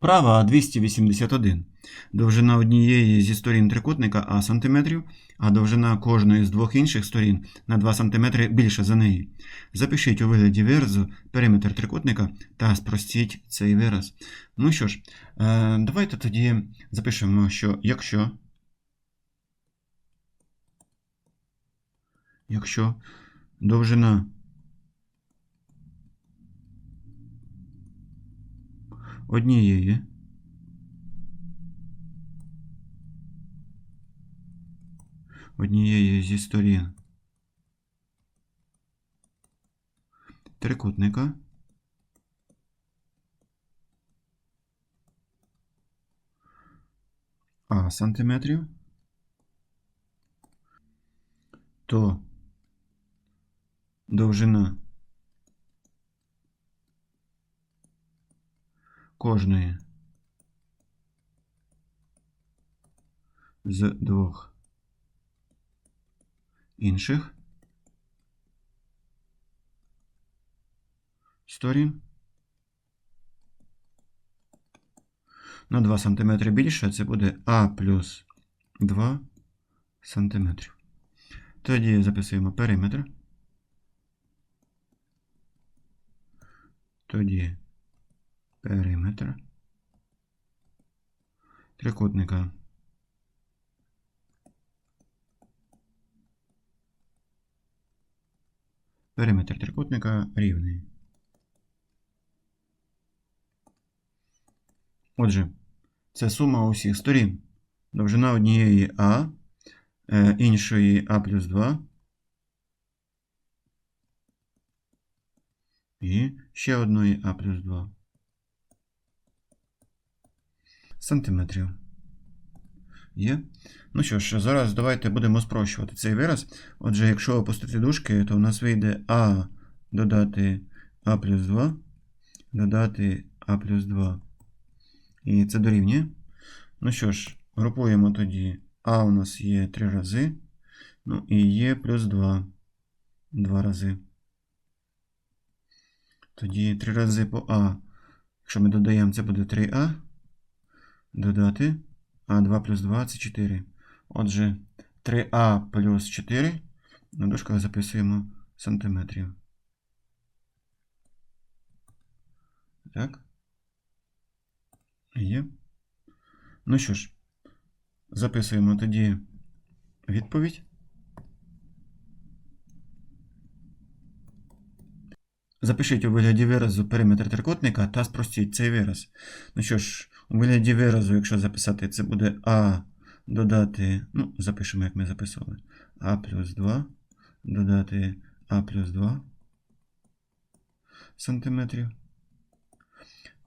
Вправа 281. Довжина однієї зі сторін трикутника А см, а довжина кожної з двох інших сторін на 2 см більша за неї. Запишіть у вигляді виразу периметр трикутника та спростіть цей вираз. Ну що ж, е, давайте тоді запишемо, що якщо, якщо довжина однієї. Однієї зі сторін. Трикутника. А сантиметрів, то довжина кожної з двох інших сторін на 2 см більше, це буде А плюс 2 см. Тоді записуємо периметр. Тоді периметр трикутника. Периметр трикутника рівний. Отже, це сума усіх сторін. Довжина однієї А, е, іншої А плюс 2. І ще одної А плюс 2. Сантиметрів. Є. Ну що ж, зараз давайте будемо спрощувати цей вираз. Отже, якщо опустити дужки, то у нас вийде А додати А плюс 2, додати А плюс 2. І це дорівнює. Ну що ж, групуємо тоді. А у нас є 3 рази. Ну і є плюс 2. 2 рази. Тоді 3 рази по А. Якщо ми додаємо, це буде 3А. Додати. А 2 плюс 2 це 4. Отже, 3А плюс 4. На дужках записуємо сантиметрів. Так. Є. Ну що ж, записуємо тоді відповідь. Запишіть у вигляді виразу периметр трикутника та спростіть цей вираз. Ну що ж, у вигляді виразу, якщо записати, це буде А додати, ну, запишемо, як ми записували. А плюс 2, додати А плюс 2 сантиметрів.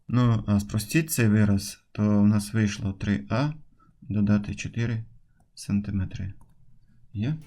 Ну, а спростіть цей вираз, то у нас вийшло 3А додати 4 сантиметри. Є?